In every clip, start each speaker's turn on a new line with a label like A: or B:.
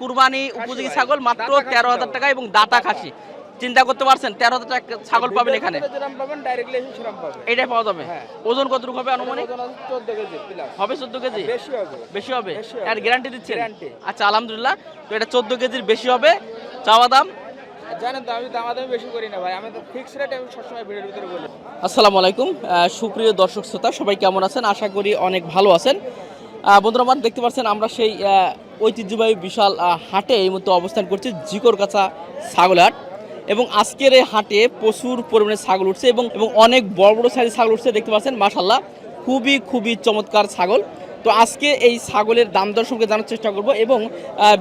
A: কুরবানি উপযোগী ছাগল মাত্র তেরো হাজার টাকা এবং দাতা খাসি। চিন্তা করতে পারছেন তেরো হাজার টাকা ছাগল পাবেন এখানে? এটাই পাওয়া যাবে?
B: হ্যাঁ।
A: ওজন কতটুকু হবে আনুমানিক? হবে চোদ্দ কেজি?
B: বেশি হবে।
A: বেশি হবে। আর গ্যারান্টি দিচ্ছেন? আচ্ছা আলহামদুলিল্লাহ। তো এটা চোদ্দ কেজির বেশি হবে। চাওয়া দাম?
B: জানেন তো আমি দামাদামি বেশি করি না ভাই। আমি তো ফিক্স রেট আমি সবসময় ভিডিওর ভিতরে বলি।
A: আসসালামু আলাইকুম। সুপ্রিয় দর্শক শ্রোতা সবাই কেমন আছেন? আশা করি অনেক ভালো আছেন। বন্ধুরা, আমার দেখতে পাচ্ছেন, আমরা সেই ঐতিহ্যবাহী বিশাল হাটে এই মুহূর্তে অবস্থান করছি জিকর কাছা ছাগল হাট এবং আজকের এই হাটে প্রচুর পরিমাণে ছাগল উঠছে এবং এবং অনেক বড় বড় সাইজের ছাগল উঠছে, দেখতে পাচ্ছেন মাশাল্লাহ খুবই খুবই চমৎকার ছাগল। তো আজকে এই ছাগলের দাম দর সঙ্গে জানার চেষ্টা করব এবং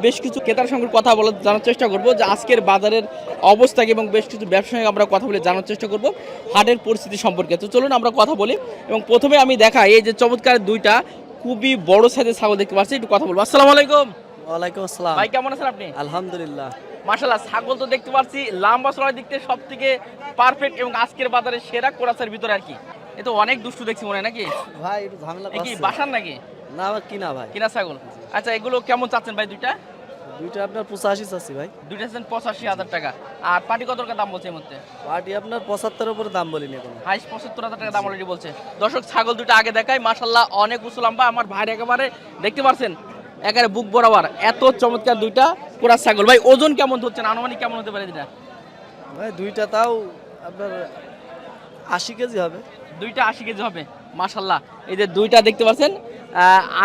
A: বেশ কিছু ক্রেতার সঙ্গে কথা বলার, জানার চেষ্টা করব যে আজকের বাজারের অবস্থা এবং বেশ কিছু ব্যবসায়ী আমরা কথা বলে জানার চেষ্টা করব হাটের পরিস্থিতি সম্পর্কে। তো চলুন আমরা কথা বলি এবং প্রথমে আমি দেখাই এই যে চমৎকার দুইটা খুবই বড় সাইজের ছাগল দেখতে পাচ্ছি একটু কথা বলব। আসসালামু আলাইকুম।
C: ওয়ালাইকুম আসসালাম।
A: ভাই কেমন আছেন আপনি?
C: আলহামদুলিল্লাহ।
A: মাশাল্লাহ ছাগল তো দেখতে পাচ্ছি লম্বা চড়ার দেখতে থেকে সব থেকে পারফেক্ট এবং আজকের বাজারে সেরা কোরাসের ভিতরে আর কি। এ তো অনেক দুষ্টু দেখছি মনে হয় নাকি?
C: ভাই একটু ঝামেলা
A: কি
C: বাসান
A: বাসার নাকি?
C: না কিনা ভাই।
A: কিনা ছাগল। আচ্ছা এগুলো কেমন চাচ্ছেন ভাই দুইটা?
C: দুইটা আপনার পঁচাশি চাচ্ছি ভাই।
A: দুইটা চাচ্ছেন পঁচাশি হাজার টাকা। আর পাটি কত টাকা দাম বলছে এই মধ্যে
C: পার্টি আপনার পঁচাত্তর উপরে দাম বলিনি এখন।
A: হাইস পঁচাত্তর হাজার টাকা দাম অলরেডি বলছে। দর্শক ছাগল দুটো আগে দেখাই মাশাল্লাহ অনেক উঁচু লম্বা আমার ভাইয়ের একেবারে দেখতে পারছেন একেবারে বুক বরাবর এত চমৎকার দুইটা কোরাস ছাগল। ভাই ওজন কেমন ধরছেন? আনুমানিক কেমন হতে পারে দুটা
C: ভাই দুইটা তাও আপনার আশি কেজি হবে।
A: দুইটা আশি কেজি হবে মাশাল্লাহ এই যে দুইটা দেখতে পাচ্ছেন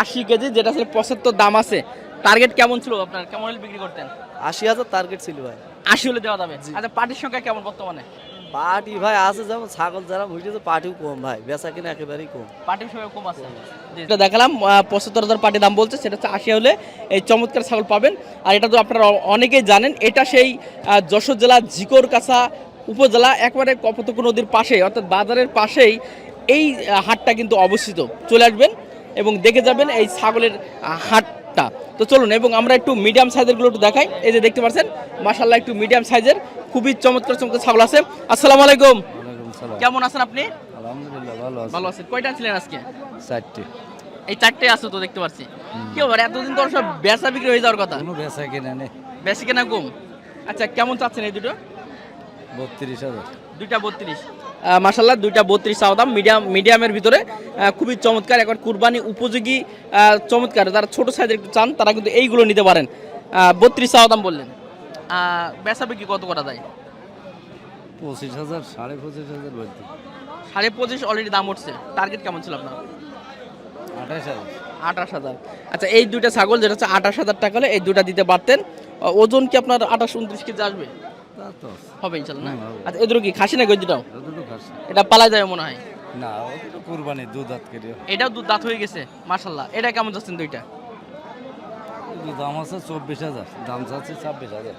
A: আশি কেজি যেটা আসলে পঁচাত্তর দাম আছে। টার্গেট কেমন ছিল আপনার? কেমন হলে বিক্রি করতেন?
C: আশি হাজার টার্গেট ছিল ভাই।
A: আশি হলে দেওয়া যাবে? আচ্ছা পার্টির সংখ্যা কেমন বর্তমানে?
C: পার্টি ভাই আছে যেমন ছাগল যারা বুঝেছে পার্টিও কম ভাই। বেচা কিনা একেবারেই কম।
A: পার্টির সংখ্যা কম আছে। এটা দেখালাম পঁচাত্তর হাজার পার্টি দাম বলছে সেটা হচ্ছে আশি হলে এই চমৎকার ছাগল পাবেন। আর এটা তো আপনারা অনেকেই জানেন এটা সেই যশোর জেলা জিকোর কাছা উপজেলা একবারে কপতক নদীর পাশে অর্থাৎ বাজারের পাশেই এই হাটটা কিন্তু অবস্থিত। চলে আসবেন এবং দেখে যাবেন এই ছাগলের আহ, হাটটা তো চলুন এবং আমরা একটু মিডিয়াম সাইজেরগুলো একটু দেখাই। এই যে দেখতে পাচ্ছেন মাসাল্লাহ একটু মিডিয়াম সাইজের খুবই চমৎকার চমৎকার ছাগল আছে। আসসালামু আলাইকুম। কেমন আছেন আপনি?
C: আলহামদুলিল্লাহ ভালো
A: ভালো আছেন। কয়টা ছিলেন আজকে?
C: চারটে।
A: এই চারটে আছে তো দেখতে পাচ্ছি। কি ব্যাপার এতদিন তো সব বেচা বিক্রি হয়ে যাওয়ার কথা?
C: কোনো বেচা কিনা নেই।
A: বেশি কেনা কম। আচ্ছা কেমন চাচ্ছেন এই দুটো?
C: বত্রিশ হাজার।
A: দুইটা বত্রিশ। মাসাল্লাহ দুইটা বত্রিশ চাওয়া দাম। মিডিয়াম মিডিয়ামের ভিতরে খুবই চমৎকার এখন কুরবানি উপযোগী চমৎকার। যারা ছোট সাইজের একটু চান তারা কিন্তু এইগুলো নিতে পারেন। বত্রিশ চাওয়া দাম বললেন। বেচা বিক্রি কত করা যায়?
C: পঁচিশ হাজার সাড়ে পঁচিশ হাজার বলতে।
A: সাড়ে পঁচিশ অলরেডি দাম উঠছে। টার্গেট কেমন ছিল আপনার?
C: আঠাশ হাজার।
A: আঠাশ হাজার। আচ্ছা এই দুইটা ছাগল যেটা হচ্ছে আঠাশ হাজার টাকা হলে এই দুইটা দিতে পারতেন। ওজন কি আপনার আঠাশ উনত্রিশ কেজি আসবে? হবে ইনশাল্লাহ। আচ্ছা এদের কি খাসি না গই দুটাও?
C: দুটো
A: এটা যাবে মনে হয়।
C: না কুরবানি দুধ হাত কেটে।
A: এটাও দুধ দাঁত হয়ে গেছে মাশাল্লাহ এটা কেমন যাচ্ছেন দুইটা?
C: দাম আছে চব্বিশ হাজার দাম চাচ্ছে ছাব্বিশ হাজার।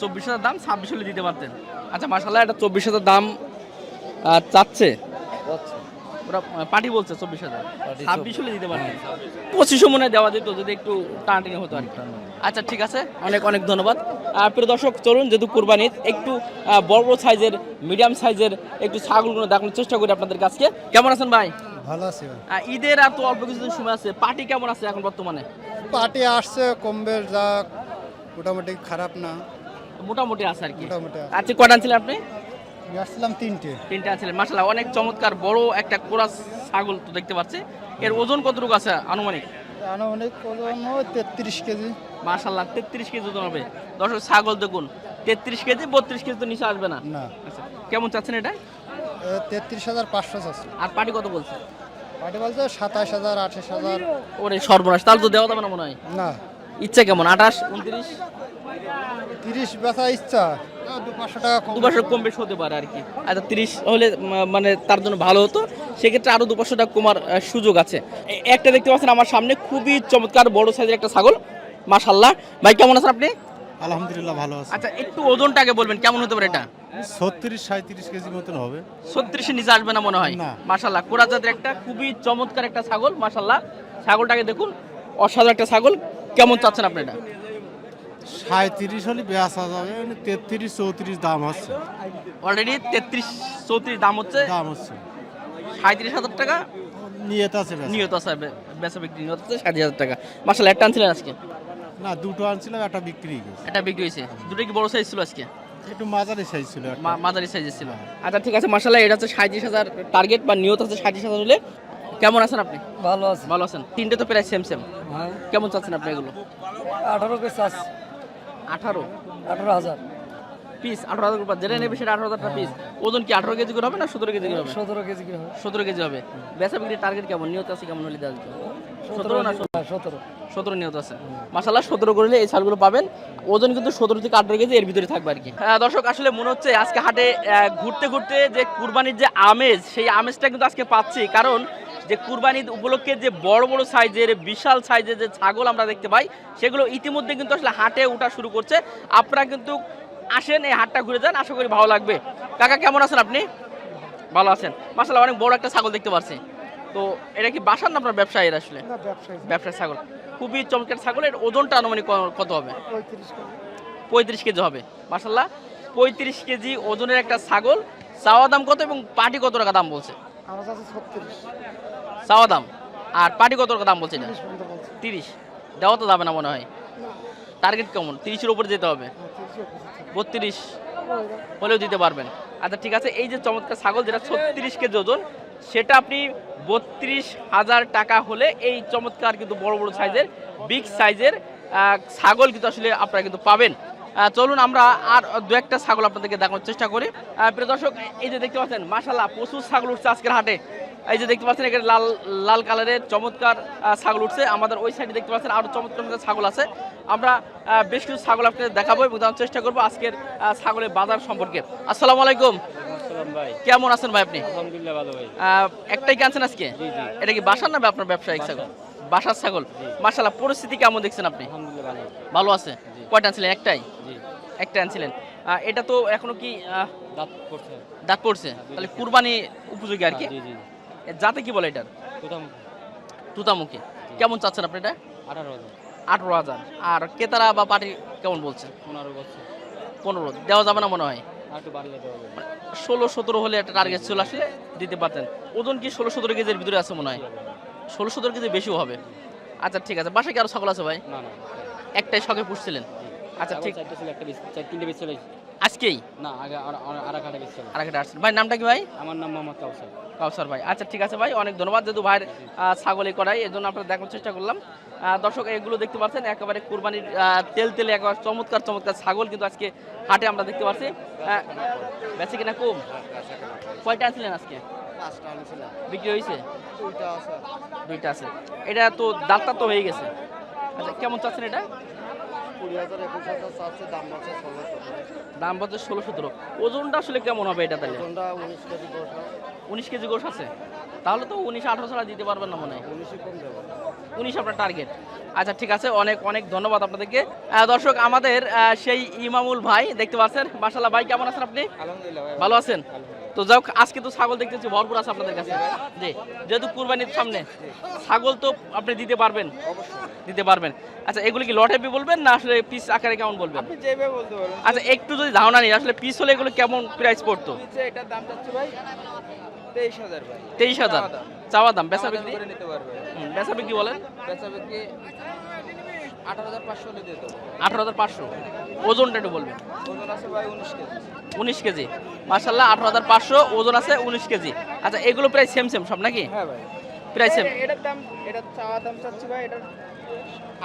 A: চব্বিশ হাজার দাম ছাব্বিশ হলে দিতে পারতেন। আচ্ছা মাশাল্লাহ এটা চব্বিশ হাজার দাম চাচ্ছে? ওরা পার্টি বলছে চব্বিশ হাজার। ছাব্বিশ হলে দিতে পারতেন। পঁচিশশো মনে দেওয়া যেত যদি একটু টানাটানি হতো আর কি। আচ্ছা ঠিক আছে। অনেক অনেক ধন্যবাদ। প্রিয় দর্শক চলুন যেহেতু কোরবানির একটু বড় বড় সাইজের মিডিয়াম সাইজের একটু ছাগলগুলো দেখানোর চেষ্টা করি আপনাদের কাছে কেমন আছেন ভাই?
D: ভালো আছি ভাই।
A: ঈদের আর তো অল্প কিছুদিন সময় আছে। পার্টি কেমন আছে এখন বর্তমানে?
D: পার্টি আসছে কমবের যা মোটামুটি খারাপ না।
A: মোটামুটি আছে আর কি।
D: মোটামুটি আছে।
A: আচ্ছা কটা আনছিলেন আপনি?
D: নিয়ে আসছিলাম তিনটে।
A: তিনটা আনছিলেন মাসাল্লাহ অনেক চমৎকার বড় একটা কোরাস ছাগল তো দেখতে পাচ্ছি। এর ওজন কতটুকু আছে আনুমানিক?
D: আনুমানিক ওজন তেত্রিশ কেজি।
A: মাসাল্লাহ তেত্রিশ কেজি ওজন হবে। দর্শক ছাগল দেখুন তেত্রিশ কেজি বত্রিশ কেজি তো নিচে আসবে না?
D: না।
A: আচ্ছা কেমন চাচ্ছেন এটা?
D: তেত্রিশ হাজার পাঁচশো
A: আর পার্টি কত বলছে?
D: পার্টি বলছে সাতাশ হাজার আঠাশ হাজার।
A: ওরে সর্বনাশ তাহলে তো দেওয়া যাবে না মনে হয়?
D: না।
A: ইচ্ছা কেমন? আঠাশ উনত্রিশ?
D: তিরিশ বেচা ইচ্ছা। দু পাঁচশো কম।
A: বেশ হতে পারে আর কি। আচ্ছা তিরিশ হলে মানে তার জন্য ভালো হতো। সেক্ষেত্রে আরও দু পাঁচশো টাকা কমার সুযোগ আছে। একটা দেখতে পাচ্ছেন আমার সামনে খুবই চমৎকার বড় সাইজের একটা ছাগল। মাশাল্লাহ ভাই কেমন আছেন আপনি?
D: আলহামদুলিল্লাহ ভালো আছে।
A: আচ্ছা একটু ওজনটাকে বলবেন কেমন হতে পারে এটা?
D: ছত্রিশ সাঁত্রিশ কেজি মতন হবে।
A: ছত্রিশের নিচে আসবে না মনে হয়। মাশাল্লাহ কোরা জাতের একটা খুবই চমৎকার একটা ছাগল মাশাল্লাহ ছাগলটাকে দেখুন অসাধারণ একটা ছাগল। কেমন চাচ্ছেন আপনি এটা?
D: সাঁত্রিশ হলে বেচা যাবে তেত্রিশ চৌত্রিশ দাম হচ্ছে।
A: অলরেডি তেত্রিশ চৌত্রিশ দাম হচ্ছে।
D: দাম হচ্ছে।
A: সাঁত্রিশ হাজার টাকা?
D: নিয়ত আছে
A: নিয়ত আছে বেচা বিক্রি আছে ষাট হাজার টাকা। মাসাল্লাহ একটা আনছিলেন আজকে?
D: না দুটো আনছিলাম একটা বিক্রি হয়ে গেছে।
A: এটা বিক্রি হয়েছে। দুটো কি বড় সাইজ ছিল আজকে?
D: একটু মাঝারি সাইজ ছিল একটা।
A: মা- মাঝারি সাইজের ছিল। আচ্ছা ঠিক আছে মাসাল্লাহ এটা হচ্ছে সাঁত্রিশ হাজার টার্গেট বা নিয়ত আছে সাঁত্রিশ হাজার হলে। কেমন আছেন আপনি?
C: ভালো আছে।
A: ভালো আছেন। তিনটে তো প্রায় সেম সেম
C: হ্যাঁ।
A: কেমন চাচ্ছেন আপনি এগুলো?
C: আঠারো পিস আছে।
A: আঠারো?
C: আঠারো হাজার।
A: পিস আঠারো হাজার রুপা যেটা নেবে সেটা আঠারো হাজার পিস ওজন কি আঠারো কেজি করে হবে না সতেরো কেজি করে হবে?
C: সতেরো কেজি করে হবে।
A: সতেরো কেজি হবে। বেচা বিক্রির টার্গেট কেমন? নিয়ত আছে কেমন হলে দেওয়া যেত? সতেরো না
C: সতেরো?
A: সতেরো। নিয়ত আছে। মাসাল্লাহ সতেরো করলে এই ছালগুলো পাবেন। ওজন কিন্তু সতেরো থেকে আঠারো কেজি এর ভিতরে থাকবে আর কি। দর্শক আসলে মনে হচ্ছে আজকে হাটে ঘুরতে ঘুরতে যে কুরবানির যে আমেজ সেই আমেজটা কিন্তু আজকে পাচ্ছি। কারণ যে কুরবানির উপলক্ষে যে বড় বড় সাইজের বিশাল সাইজের যে ছাগল আমরা দেখতে পাই সেগুলো ইতিমধ্যে কিন্তু আসলে হাটে ওঠা শুরু করছে। আপনারা কিন্তু আসেন এই হাটটা ঘুরে যান আশা করি ভালো লাগবে। কাকা কেমন আছেন আপনি? ভালো আছেন। মাসাল্লাহ অনেক বড় একটা ছাগল দেখতে পাচ্ছি তো এটা কি বাসার না আপনার ব্যবসায়ীর আসলে? ব্যবসায়ী ছাগল। খুবই চমৎকার ছাগল। এর ওজনটা আনুমানিক কত হবে? পঁয়ত্রিশ কেজি। হবে। মাসাল্লাহ পঁয়ত্রিশ কেজি ওজনের একটা ছাগল। চাওয়া দাম কত এবং পাটি কত টাকা দাম বলছে? চাওয়া দাম। আর পাটি কত টাকা দাম বলছে এটা? তিরিশ দেওয়া তো যাবে না মনে হয়। টার্গেট কেমন? তিরিশের উপরে যেতে হবে। বত্রিশ হলেও দিতে পারবেন। আচ্ছা ঠিক আছে। এই যে চমৎকার ছাগল যেটা ছত্রিশ কেজি ওজন সেটা আপনি বত্রিশ হাজার টাকা হলে এই চমৎকার কিন্তু বড় বড় সাইজের, বিগ সাইজের ছাগল কিন্তু আসলে আপনারা কিন্তু পাবেন। চলুন আমরা আর দু একটা ছাগল আপনাদেরকে দেখানোর চেষ্টা করি। প্রিয় দর্শক, এই যে দেখতে পাচ্ছেন মাশাল্লাহ প্রচুর ছাগল উঠছে আজকের হাটে। এই যে দেখতে পাচ্ছেন, এখানে লাল লাল কালারের চমৎকার ছাগল উঠছে। আমাদের ওই সাইডে দেখতে পাচ্ছেন, আরও চমৎকার ছাগল আছে। আমরা বেশ কিছু ছাগল আপনাদের দেখাবো এবং চেষ্টা করব আজকের ছাগলের বাজার সম্পর্কে। আসসালামু আলাইকুম। কেমন আছেন ভাই আপনি?
C: আলহামদুলিল্লাহ ভালো ভাই।
A: আহ, একটাই কিনছেন আজকে? এটা কি বাসার না আপনার ব্যবসায়িক ছাগল? বাসার ছাগল। মাশাল্লাহ পরিস্থিতি কেমন দেখছেন আপনি?
C: ভালো
A: আছে। কয়টা আনছিলেন? একটাই? একটা আনছিলেন। এটা তো এখনও কি
C: দাঁত
A: পড়ছে। তাহলে কুরবানি উপযোগী আর কি? যাতে কি বলে এটার তুতামুখী। কেমন চাচ্ছেন আপনি এটা?
C: আঠারো হাজার।
A: আঠারো হাজার। আর কেতারা বা পার্টি কেমন বলছে
C: পনেরো বছর।
A: পনেরো। দেওয়া যাবে না মনে হয়? ষোলো সতেরো হলে একটা টার্গেট চলে আসলে দিতে পারতেন। ওজন কি ষোলো সতেরো কেজির ভিতরে আছে মনে হয়? ষোলো সতেরো কেজি বেশিও হবে। আচ্ছা ঠিক আছে। বাসায় কি আরও সকল আছে ভাই? একটাই শখে পুষছিলেন? আচ্ছা ঠিক।
C: আছে একটা তিনটে
A: আজকেই?
C: না আগে বেশ
A: আসছেন। ভাই নামটা কি ভাই?
C: আমার নাম মোহাম্মদ কাউসার।
A: কাউসার ভাই। আচ্ছা ঠিক আছে ভাই অনেক ধন্যবাদ যেহেতু ভাইয়ের ছাগলে করাই এই জন্য আপনারা দেখার চেষ্টা করলাম। দর্শক এগুলো দেখতে পাচ্ছেন একেবারে কুরবানির তেল তেলে একেবারে চমৎকার চমৎকার ছাগল কিন্তু আজকে হাটে আমরা দেখতে পাচ্ছি। বেচে কিনা কম? কয়টা আনছিলেন আজকে? বিক্রি হয়েছে? দুইটা আছে। এটা তো দাঁতটা তো হয়ে গেছে। আচ্ছা কেমন চাচ্ছেন এটা? দাম বলছে ষোলো সতেরো ওজনটা আসলে কেমন হবে এটা তাহলে? উনিশ কেজি গোশ আছে। তাহলে তো উনিশ আঠারো ছাড়া দিতে পারবেন না মনে হয়। উনিশ আপনার টার্গেট আচ্ছা ঠিক আছে অনেক অনেক ধন্যবাদ আপনাদেরকে। দর্শক আমাদের সেই ইমামুল ভাই দেখতে পাচ্ছেন? মাসাল্লাহ ভাই কেমন আছেন আপনি? ভালো আছেন? তো যাই হোক, আজকে তো ছাগল দেখতেছি ভরপুর আছে আপনাদের কাছে। জি যেহেতু কুরবানির সামনে ছাগল তো আপনি দিতে পারবেন। দিতে পারবেন। আচ্ছা এগুলি কি লটে বলবেন না আসলে পিস আকারে কেমন বলবেন? আচ্ছা একটু যদি ধারণা নিই আসলে পিস হলে এগুলো কেমন প্রাইস পড়তো?
B: এটার দাম যাচ্ছে ভাই তেইশ হাজার চাওয়া দাম।
A: বেচা বিক্রি? বেচা বিক্রি বলেন।
B: বেচা বিক্রি আঠারো হাজার পাঁচশো
A: ওজনটা একটু বলবেন।
B: উনিশ কেজি।
A: মার্শাল্লাহ আঠারো হাজার পাঁচশো ওজন আছে উনিশ কেজি। আচ্ছা এগুলো প্রায় সেম সেম সব নাকি?
B: হ্যাঁ ভাই।
A: প্রায় সেম
B: এটার দাম এটার চাওয়া দাম চাচ্ছি ভাই এটার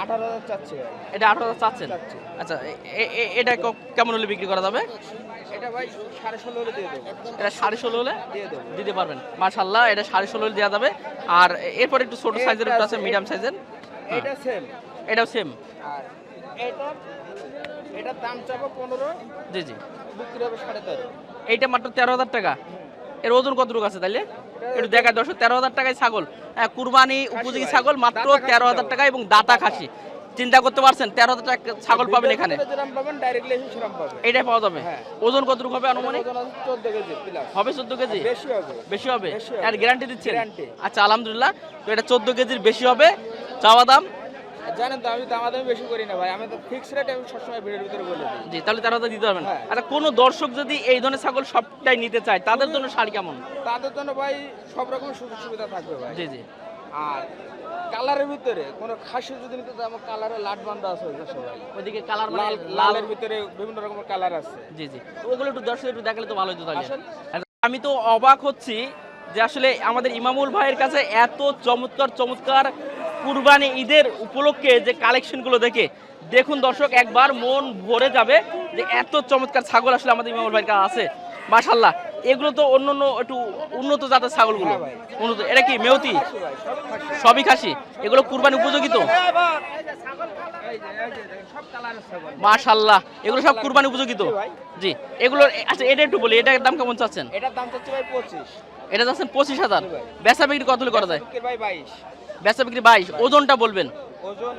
B: আঠারো হাজার চাচ্ছি
A: এটা আঠারো হাজার চাচ্ছেন? আচ্ছা এটা কেমন হলে বিক্রি করা যাবে?
B: এটা ভাই সাড়ে ষোলো হলে দিয়ে দেবো।
A: এটা সাড়ে ষোলো হলে?
B: দিয়ে দেবো।
A: দিতে পারবেন। মার্শাল্লাহ এটা সাড়ে ষোলো হলে দেওয়া যাবে। আর এরপর একটু ছোট সাইজের একটু আছে
B: আছে,
A: মিডিয়াম সাইজের?
B: এটা সেম
A: এটাও সেম
B: আর এটা এটার দাম চাবো পনেরো
A: জি জি।
B: বিক্রি হবে সাড়ে তেরো।
A: এইটা মাত্র তেরো হাজার টাকা। এর ওজন কতটুকু আছে তাইলে? একটু দেখা দর্শক তেরো হাজার টাকায় ছাগল। হ্যাঁ কুরবানি উপযোগী ছাগল মাত্র তেরো হাজার। টাকা এবং দাতা খাসি। চিন্তা করতে পারছেন তেরো হাজার টাকা ছাগল পাবেন এখানে। এটাই পাওয়া যাবে।
B: হ্যাঁ।
A: ওজন কতটুকু হবে আনুমানিক? হবে চোদ্দ কেজি?
B: বেশি হবে।
A: আর গ্যারান্টি দিচ্ছেন? আচ্ছা আলহামদুলিল্লাহ। তো এটা চোদ্দ কেজির বেশি হবে। চাওয়া দাম
B: জানেন তো আমি দামাদামি বেশি করি না ভাই। আমি তো ফিক্স রেট আমি সবসময় ভিড়ের ভিতরে বলে দিই।
A: জি তাহলে তেরো হাজার দিতে পারবেন।
B: হ্যাঁ।
A: আচ্ছা কোনো দর্শক যদি এই ধরনের ছাগল সবটাই নিতে চায় তাদের জন্য শাড়ি কেমন?
B: তাদের জন্য ভাই সব রকম সুযোগ সুবিধা থাকবে ভাই।
A: জি জি।
B: আর কালারের ভিতরে কোনো খাসি যদি নিতে চায় আমার কালারের লাট বান্ধা আছে ভাই।
A: ওইদিকে কালার মানে
B: লাল
A: লাল
B: লালের ভিতরে বিভিন্ন রকমের কালার আছে।
A: জি জি। ওগুলো একটু দর্শক একটু দেখালে তো ভালো হতো তাহলে। আচ্ছা, আমি তো অবাক হচ্ছি যে আসলে আমাদের ইমামুল ভাইয়ের কাছে এত চমৎকার চমৎকার কুরবানি ঈদের উপলক্ষে যে কালেকশনগুলো দেখে দেখুন দর্শক একবার মন ভরে যাবে যে এত চমৎকার ছাগল আসলে আমাদের ইমামুল ভাইয়ের কাছে আছে। মাশাল্লাহ এগুলো তো অন্য অন্য একটু উন্নত জাতের ছাগলগুলো। উন্নত এটা কি মেয়তি
B: সবই খাসি।
A: এগুলো কুরবানি উপযোগী তো? মাশাল্লাহ এগুলো সব কুরবানি উপযোগী তো?
B: জি।
A: জি আচ্ছা এটা একটু বলি এটার দাম কেমন চাচ্ছেন?
B: এটার দাম চাচ্ছে ভাই পঁচিশ।
A: এটা যাচ্ছেন পঁচিশ হাজার। বেচা বিক্রি কত করা যায়?
B: ভাই বাইশ।
A: বেচা বিক্রি বাইশ ওজনটা বলবেন?
B: ওজন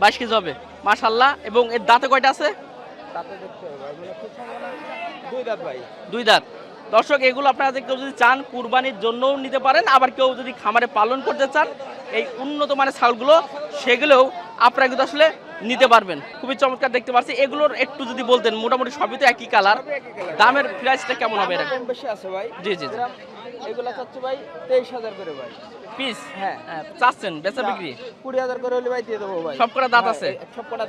B: বাইশ কেজি
A: হবে। মাশাল্লাহ এবং এর দাঁতে কয়টা আছে?
B: মানে দুই দাঁত
A: দর্শক এগুলো আপনারা কেউ যদি চান কুরবানির জন্যও নিতে পারেন। আবার কেউ যদি খামারে পালন করতে চান এই উন্নত মানের ছাগলগুলো সেগুলোও আপনারা কিন্তু আসলে নিতে পারবেন। খুবই চমৎকার দেখতে পাচ্ছি এগুলোর একটু যদি বলতেন মোটামুটি সবই তো একই কালার। দামের প্রাইসটা কেমন হবে এটা
B: বেশি আছে ভাই।
A: জি, জি, জি।
B: এগুলা চাচ্ছে ভাই তেইশ হাজার করে ভাই।
A: পিস?
B: হ্যাঁ।
A: চাচ্ছেন বেচা বিক্রি?
B: কুড়ি হাজার করে হলে ভাই দিয়ে দেবো ভাই।
A: সব কটা দাঁত
B: হ্যাঁ,
A: আছে?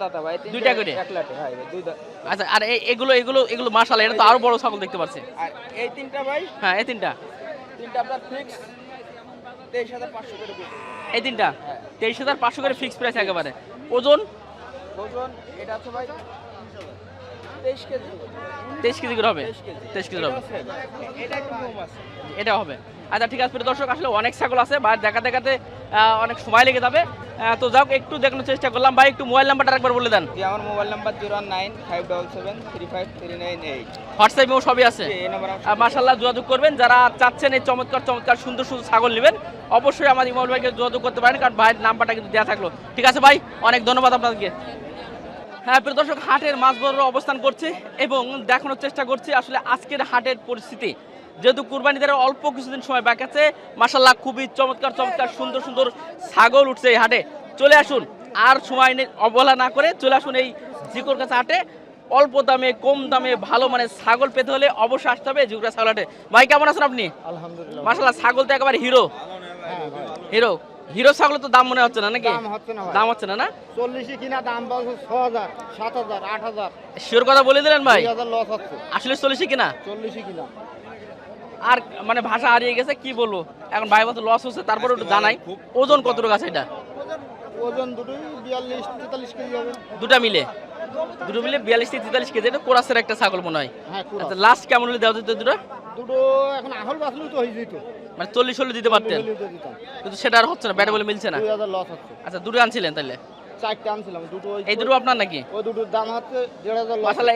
B: দাঁত ভাই
A: দুইটা করে?
B: এক লাটে হ্যাঁ ভাই, দুই দাঁত
A: আচ্ছা আর এগুলো এগুলো এগুলো এটা তো আরও বড় ছাগল দেখতে পাচ্ছি।
B: আর এই তিনটা ভাই?
A: হ্যাঁ এই তিনটা।
B: তিনটা আপনার ফিক্স তেইশ হাজার পাঁচশো করে
A: এই তিনটা?
B: হ্যাঁ।
A: তেইশ হাজার পাঁচশো করে ফিক্স প্রাইস একেবারে। ওজন?
B: ওজন এটা আছে ভাই তেইশ কেজি।
A: করে হবে?
B: তেইশ কেজি।
A: হবে?
B: এটা
A: হবে। আচ্ছা ঠিক আছে দর্শক আসলে অনেক ছাগল আছে বা দেখা দেখাতে অনেক সময় লেগে যাবে। তো একটু দেখানোর চেষ্টা করলাম। ভাই একটু মোবাইল নাম্বারটা একবার বলে দেন।
B: আমার mobile number zero nine five double seven three five three nine eight.
A: হোয়াটসঅ্যাপেও সবই আছে। যোগাযোগ করবেন। যারা চাচ্ছেন এই চমৎকার চমৎকার সুন্দর সুন্দর ছাগল নেবেন অবশ্যই আমার ইমল ভাইকে যোগাযোগ করতে পারেন কারণ ভাইয়ের নাম্বারটা কিন্তু দেওয়া থাকল। ঠিক আছে ভাই অনেক ধন্যবাদ আপনাদেরকে হ্যাঁ প্রিয় দর্শক হাটের মাঝ বরাবর অবস্থান করছে এবং দেখানোর চেষ্টা করছি আসলে আজকের হাটের পরিস্থিতি। যেহেতু কুরবানিদের অল্প কিছুদিন সময় বাকি আছে মাসাল্লাহ খুবই চমৎকার চমৎকার সুন্দর সুন্দর ছাগল উঠছে এই হাটে। চলে আসুন আর সময় নেই অবহেলা না করে চলে আসুন এই জিকোর কাছে হাটে। অল্প দামে কম দামে ভালো মানে ছাগল পেতে হলে অবশ্যই আসতে হবে জিকুরা ছাগল হাটে। ভাই কেমন আছেন আপনি?
D: আলহামদুলিল্লাহ।
A: মাসাল্লাহ ছাগল তো একেবারে হিরো।
D: হ্যাঁ
A: হিরো। হিরো ছাগল তো দাম মনে হচ্ছে না নাকি?
D: দাম হচ্ছে না
A: দাম হচ্ছে না না?
D: চল্লিশে কিনা দাম বলছে ছ হাজার সাত হাজার আট হাজার
A: শিওর কথা বলে দিলেন ভাই?
D: লস হচ্ছে।
A: আসলে চল্লিশে কিনা?
D: চল্লিশে কিনা।
A: আর মানে ভাষা হারিয়ে গেছে কি বলব? এখন ভাই মতো লস হচ্ছে তারপরে একটু জানাই। ওজন কতটুকু আছে এটা?
D: ওজন দুটোই বিয়াল্লিশ তেতাল্লিশ কেজি হবে।
A: দুটা মিলে। দুটো মিলে বিয়াল্লিশ থেকে তেতাল্লিশ কেজি। এটা কোরাসের একটা ছাগল মনে হয়।
D: হ্যাঁ
A: আচ্ছা লাস্ট কেমন হলে দেওয়া যেত দুটো?
D: দুটো এখন আহল বাসলেও তো হয়ে যেত
A: মানে চল্লিশ হলে দিতে পারতেন। কিন্তু সেটা আর হচ্ছে না ব্যাটে বলে মিলছে না।
D: লস হচ্ছে।
A: আচ্ছা দুটো আনছিলেন তাহলে?
D: দুটো ওই
A: এই দুটো আপনার নাকি?
D: দুটোর দাম হচ্ছে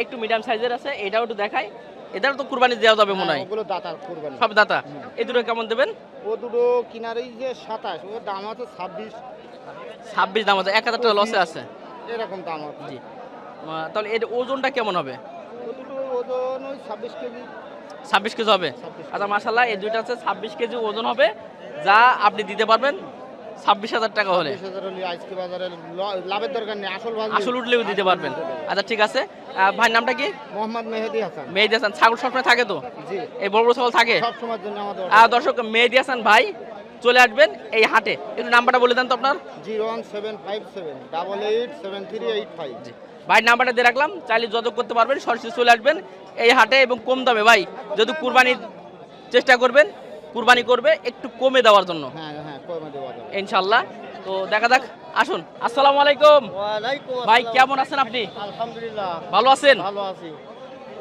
A: একটু মিডিয়াম সাইজের আছে এটাও একটু দেখাই। এটাও তো কুরবানি দেওয়া যাবে মনে হয়।
D: ওগুলো দাতা কোরবানি।
A: সব দাতা। এই দুটো কেমন দেবেন?
D: ও দুটো যে সাতাশ ওর দাম ছাব্বিশ।
A: ছাব্বিশ দাম আছে এক হাজার টাকা লসে আছে।
D: এরকম দাম
A: জি। তাহলে এর ওজনটা কেমন হবে?
D: ও দুটো ওজন ওই ছাব্বিশ কেজি।
A: ছাব্বিশ কেজি হবে। আচ্ছা মাসাল্লাহ এই দুইটা হচ্ছে ছাব্বিশ কেজি ওজন হবে। যা আপনি দিতে পারবেন ছাব্বিশ হাজার টাকা হলে।
D: লাভের দরকার নেই আসল
A: আসল উঠলেও দিতে পারবেন। আচ্ছা ঠিক আছে। ভাইয়ের নামটা কি?
D: মোহাম্মদ মেহেদি হাসান।
A: মেহেদি হাসান। ছাগল সবসময় থাকে তো? এই বড় বড় ছাগল থাকে? দর্শক মেহেদি হাসান ভাই চলে আসবেন এই হাটে। একটু নাম্বারটা বলে দেন তো আপনার।
D: Zero one seven five seven double eight seven three eight five.
A: জি। ভাই নাম্বারটা দিয়ে রাখলাম। চাইলে যোগাযোগ করতে পারবেন সরাসরি চলে আসবেন এই হাটে এবং কম দামে। ভাই যদি কুরবানির চেষ্টা করবেন কুরবানি করবে একটু কমে দেওয়ার জন্য।
D: হ্যাঁ হ্যাঁ
A: ইনশাল্লাহ তো দেখা যাক আসুন। আসসালামু আলাইকুম। ভাই কেমন আছেন আপনি?
D: আলহামদুলিল্লাহ।
A: ভালো আছেন?
D: ভালো আছি।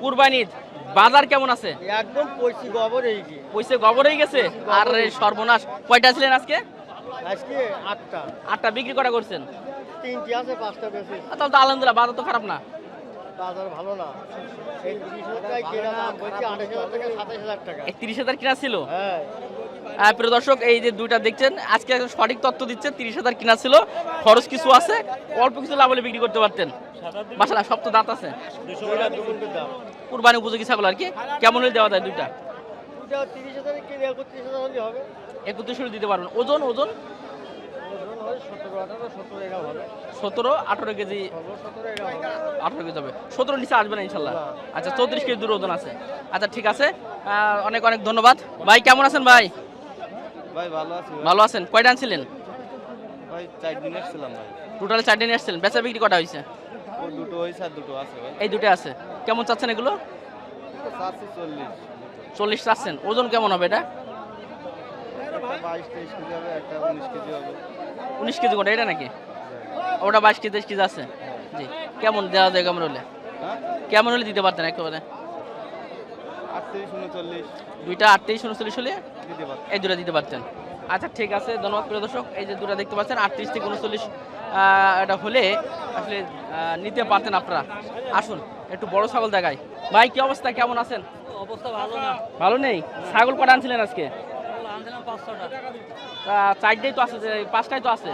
A: কুরবানির বাজার কেমন আছে?
D: একদম পয়সি গবর এই কি
A: পয়সা গবর হয়ে গেছে? আর সর্বনাশ। কয়টা ছিলেন আজকে?
D: আজকে আটটা।
A: আটটা বিক্রি করা করছেন?
D: তিনটি আছে পাঁচটা বেশি
A: তাহলে তো আলহামদুলিল্লাহ বাজার তো খারাপ না।
D: বাজার ভালো না। সেই তিরিশ হাজার টাকা কেনা দাম বলছি আঠাশ হাজার টাকা সাতাশ হাজার টাকা।
A: একত্রিশ হাজার কিনা ছিল?
D: হ্যাঁ।
A: প্রিয় দর্শক এই যে দুইটা দেখছেন আজকে একদম সঠিক তথ্য দিচ্ছে তিরিশ হাজার কিনা ছিল খরচ কিছু আছে অল্প কিছু লাভ হলে বিক্রি করতে পারতেন। মাসালা সব তো দাঁত আছে। কুরবানি উপযোগী ছাগল আর কি কেমন হলে দেওয়া যায় দুইটা?
D: একত্রিশ
A: দিতে পারবেন। ওজন ওজন?
D: সতেরো আঠারো
A: কেজি আঠারো কেজি হবে। সতেরো নিচে আসবে না ইনশাল্লাহ। আচ্ছা চৌত্রিশ কেজি দূর ওজন আছে। আচ্ছা ঠিক আছে। অনেক অনেক ধন্যবাদ। ভাই কেমন আছেন ভাই?
C: ভাই ভালো আছি
A: ভালো আছেন? কয়টা আনছিলেন?
C: ভাই চার দিন ভাই।
A: টোটাল চারটে নিয়ে আসছিলেন। বেচা বিক্রি কটা হয়েছে?
C: দুটো হয়েছে আর দুটো আছে ভাই।
A: এই দুটো আছে। কেমন চাচ্ছেন এগুলো?
C: চল্লিশ।
A: চাচ্ছেন। ওজন কেমন হবে এটা
C: বাইশ তেইশ কেজি হবে একটা উনিশ কেজি হবে।
A: উনিশ কেজি কোনটা এটা নাকি? ওটা বাইশ কেজি তেইশ কেজি আছে। জি। কেমন দেওয়া যায় কেমন হলে?
C: হ্যাঁ
A: কেমন হলে দিতে পারতেন একেবারে? দুইটা আটত্রিশ উনচল্লিশ হলে এই দুটো দিতে পারতেন। আচ্ছা ঠিক আছে ধন্যবাদ প্রিয় দর্শক। এই যে দুটা দেখতে পাচ্ছেন আটত্রিশ থেকে উনচল্লিশ আহ, এটা হলে আসলে আহ, নিতে পারতেন আপনারা। আসুন একটু বড় ছাগল দেখায় ভাই কি অবস্থা? কেমন আছেন?
E: অবস্থা ভালো না।
A: ভালো নেই? ছাগল কটা আনছিলেন আজকে? চারটেই তো আছে পাঁচটাই তো আছে?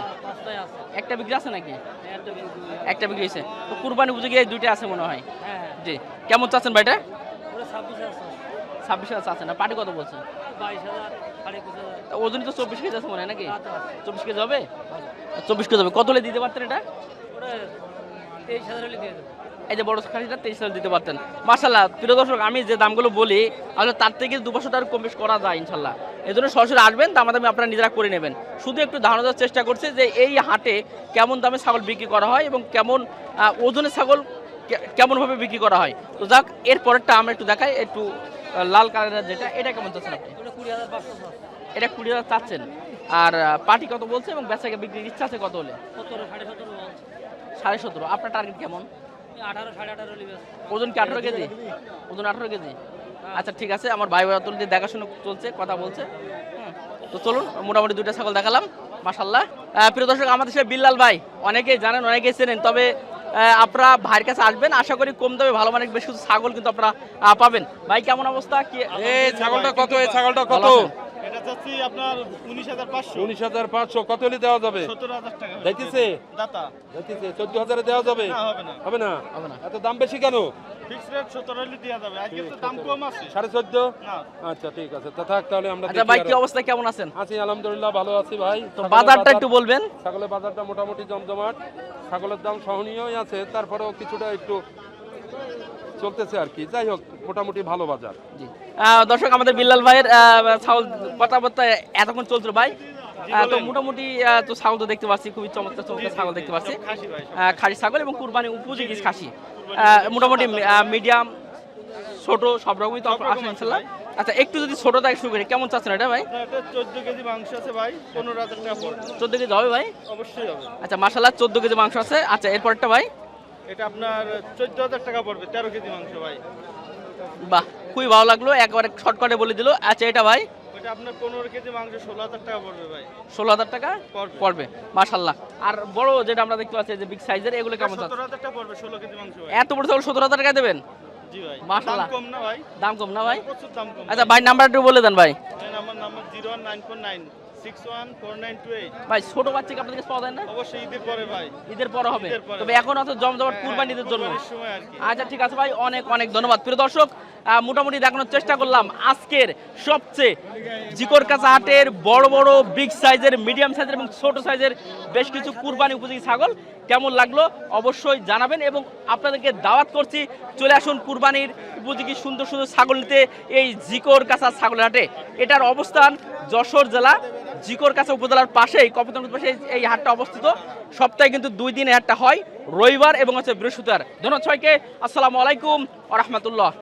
A: একটা বিক্রি আছে নাকি?
E: একটা বিক্রি হলো।
A: একটা বিক্রি হয়েছে। তো কুরবানি বুঝে গিয়ে দুইটা আছে মনে হয়?
E: হ্যাঁ হ্যাঁ।
A: জি। কেমন চাচ্ছেন ভাইটা?
E: ছাব্বিশ আছে
A: হাজার চাচ্ছেন না? পার্টি কত বলছে?
E: বাইশ হাজার সাড়ে একুশ হাজার।
A: তা ওজনই তো চব্বিশ কেজি আছে মনে হয় নাকি?
E: আছে।
A: চব্বিশ কেজি হবে? চব্বিশ কেজি হবে। কত হলে দিতে পারতেন এটা?
E: তেইশ হাজার হলে দিয়ে দেবো।
A: এই যে বড় খাসিটা তেইশ হাজার দিতে পারতেন। মার্শাল্লাহ প্রিয় দর্শক আমি যে দামগুলো বলি আসলে তার থেকে দু বছর টাকা কম বেশ করা যায় ইনশাল্লাহ এই জন্য সরাসরি আসবেন দামাদামি আপনারা নিজেরা করে নেবেন। শুধু একটু ধারণা দেওয়ার চেষ্টা করছে যে এই হাটে কেমন দামে ছাগল বিক্রি করা হয় এবং কেমন ওজনের ছাগল কেমনভাবে বিক্রি করা হয়। তো যাক এর পরেরটা আমরা একটু দেখাই একটু লাল কালারের যেটা এটা কেমন চাচ্ছেন আপনি? এটা কুড়ি হাজার চাচ্ছেন। আর পার্টি কত বলছে এবং বেচাকে বিক্রির ইচ্ছা আছে কত হলে?
E: সাড়ে সতেরো
A: আপনার টার্গেট কেমন?
E: আঠারো সাড়ে আঠারো
A: ওজন কি আঠারো কেজি? ওজন আঠারো কেজি? আচ্ছা ঠিক আছে আমার ভাই ভাই তুল দিয়ে দেখাশোনা চলছে কথা বলছে। তো চলুন মোটামুটি দুইটা ছাগল দেখালাম মাসাল্লাহ প্রিয় দর্শক আমাদের সে বিল্লাল ভাই অনেকেই জানেন অনেকেই চেনেন তবে আপনারা ভাইয়ের কাছে আসবেন আশা করি কম দামে ভালো মানের বেশ কিছু ছাগল কিন্তু আপনারা পাবেন। ভাই কেমন অবস্থা? কি
F: এই ছাগলটা কত? এই ছাগলটা কত?
D: চাচ্ছি আপনার উনিশ হাজার পাঁচশো।
F: উনিশ হাজার পাঁচশো। কত হলে দেওয়া যাবে?
D: সত্তর হাজার টাকা
F: যাইতেছে?
D: দাতা।
F: যাইতেছে। চোদ্দ হাজারে দেওয়া যাবে?
D: হবে না।
F: হবে না? এত দাম বেশি কেন?
D: ফিক্স রেট সত্তর হলে দেওয়া যাবে। আজকে তো দাম কম আছে।
F: সাড়ে চোদ্দ? আচ্ছা ঠিক আছে। তা থাক তাহলে আমরা
A: আচ্ছা ভাই কি অবস্থা? কেমন আছেন?
F: আছি আলহামদুলিল্লাহ ভালো আছি ভাই।
A: তো বাজারটা একটু বলবেন।
F: ছাগলের বাজারটা মোটামুটি জমজমাট। ছাগলের দাম সহনীয়ই আছে। তারপরেও কিছুটা একটু চলতেছে আর কি। যাই হোক মোটামুটি ভালো বাজার।
A: দর্শক আমাদের বিল্লাল ভাইয়ের ছাগল কথাবার্তা এতক্ষণ চলছিল ভাই। তো মোটামুটি তো ছাগল তো দেখতে পাচ্ছি খুবই চমৎকার চমৎকার ছাগল দেখতে পাচ্ছি।
D: খাসি
A: ছাগল এবং কুরবানি উপযোগী খাসি। আহ, মোটামুটি মিডিয়াম ছোট সব রকমই তো
D: সব রকম
A: আসে ইনশাল্লাহ আচ্ছা একটু যদি ছোট থেকে শুরু করি কেমন চাচ্ছেন এটা ভাই?
D: চোদ্দ কেজি মাংস আছে ভাই পনেরো হাজার টাকা
A: চোদ্দ কেজি হবে ভাই?
D: অবশ্যই হবে।
A: আচ্ছা মাসাল্লাহ চোদ্দ কেজি মাংস আছে। আচ্ছা এরপরটা ভাই?
D: এটা আপনার চোদ্দ হাজার টাকা পড়বে তেরো কেজি মাংস ভাই।
A: বাহ খুবই ভালো লাগল একবারে শর্টকাটে বলে দিল। আচ্ছা এটা ভাই?
D: আপনার পনেরো কেজি মাংস ষোলো হাজার টাকা পড়বে ভাই।
A: ষোলো হাজার টাকা?
D: পড়বে।
A: পড়বে আর বড় যেটা আমরা দেখতে পাচ্ছি যে বিগ সাইজের এগুলো কেমন
D: হাজার টাকা পড়বে ষোলো কেজি মাংস
A: এত বড় সত্তর হাজার টাকা দেবেন?
D: জি ভাই।
A: মাশাআল্লাহ।
D: কম না ভাই।
A: দাম কম না ভাই? আচ্ছা ভাই। নাম্বারটা বলে দেন ভাই।
D: আমার number zero nine four nine
A: ভাই ছোট বাচ্চাকে আপনাদের কাছে পাওয়া যায় না?
D: অবশ্যই ঈদের পরে ভাই।
A: ঈদের পরে হবে। তবে এখন অত জমজমাট কুরবানিদের জন্য। আচ্ছা ঠিক আছে ভাই অনেক অনেক ধন্যবাদ। প্রিয় দর্শক মোটামুটি দেখানোর চেষ্টা করলাম। আজকের সবচেয়ে জিকর কাঁচা হাটের বড় বড় বিগ সাইজের মিডিয়াম সাইজের এবং ছোট সাইজের বেশ কিছু কুরবানি উপযোগী ছাগল। কেমন লাগল অবশ্যই জানাবেন এবং আপনাদেরকে দাওয়াত করছি, চলে আসুন কুরবানির উপযোগী সুন্দর সুন্দর ছাগল নিতে এই জিকর কাছা ছাগলের হাটে। এটার অবস্থান যশোর জেলা, জিকোর কাছা উপজেলার পাশেই কপতন পাশে এই- হাটটা অবস্থিত। সপ্তাহে কিন্তু দুই দিন হাটটা হয়, রবিবার এবং হচ্ছে বৃহস্পতিবার। ধন্যবাদ সবাইকে, আসসালামু আলাইকুম আ রহমতুল্লাহ।